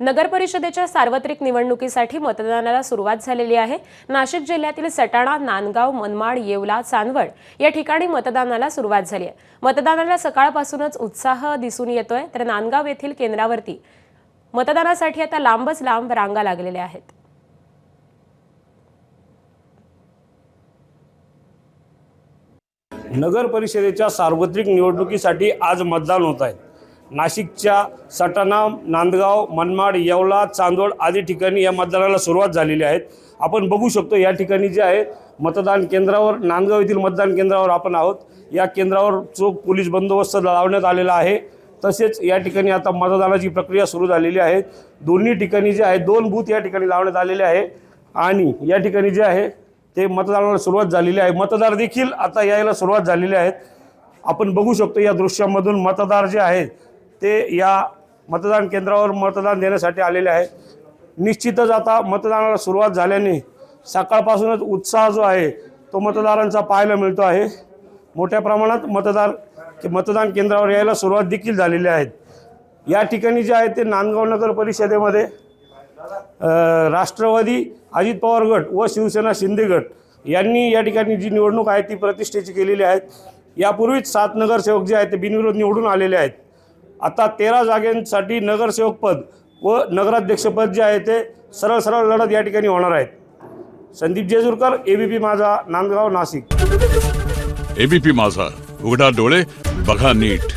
नगर परिषदेच्या सार्वत्रिक निवडणुकीसाठी मतदानाला सुरुवात झालेली आहे. नाशिक जिल्ह्यातील सटाणा नांदगाव मनमाड येवला चांदवड या ठिकाणी मतदानाला सुरुवात झाली आहे. मतदानाला सकाळपासूनच उत्साह दिसून येतोय. तर नांदगाव येथील केंद्रावरती मतदानासाठी आता लांबच लांब रांगा लागलेल्या आहेत. नगर परिषदेच्या सार्वत्रिक निवडणुकीसाठी आज मतदान होत आहे. नाशिकच्या सटाणा नांदगाव मनमाड येवला चांदोड आदी ठिकाणी या मतदानाला सुरुवात झालेली आहे. आपण बघू शकतो या ठिकाणी जे आहे मतदान केंद्रावर नांदगाव येथील मतदान केंद्रावर आपण आहोत. या केंद्रावर चोख पोलीस बंदोबस्त लावण्यात आलेला आहे तसेच या ठिकाणी आता मतदानाची प्रक्रिया सुरू झालेली आहे. दोन्ही ठिकाणी जे आहे दोन बूथ या ठिकाणी लावण्यात आलेले आहे आणि या ठिकाणी जे आहे ते मतदानाला सुरुवात झालेली आहे. मतदार देखील आता यायला सुरुवात झालेली आहेत. आपण बघू शकतो या दृश्यामधून मतदार जे आहेत ते या मतदान केंद्रावर मतदान देण्यासाठी आलेले आहेत. निश्चितच आता मतदानाला सुरुवात झाल्याने सकाळपासूनच उत्साह जो आहे तो मतदारांचा पाहायला मिळतो आहे. मोठ्या प्रमाणात मतदार मतदान केंद्रावर यायला सुरुवात देखील झालेली आहेत या ठिकाणी जे आहे ते नांदगाव नगर परिषदेमध्ये राष्ट्रवादी अजित पवार गट व शिवसेना शिंदे गट यांनी या ठिकाणी जी निवडणूक आहे ती प्रतिष्ठेची केलेली आहे. यापूर्वीच सात नगरसेवक जे आहेत ते बिनविरोध निवडून आलेले आहेत. आता तेरा जागेंसाठी नगरसेवकपद व नगराध्यक्षपद जे आहे ते सरळ सरळ लढत या ठिकाणी होणार आहेत. संदीप जेजूरकर एबीपी माझा नांदगाव नाशिक. एबीपी माझा उघडा डोळे बघा नीट.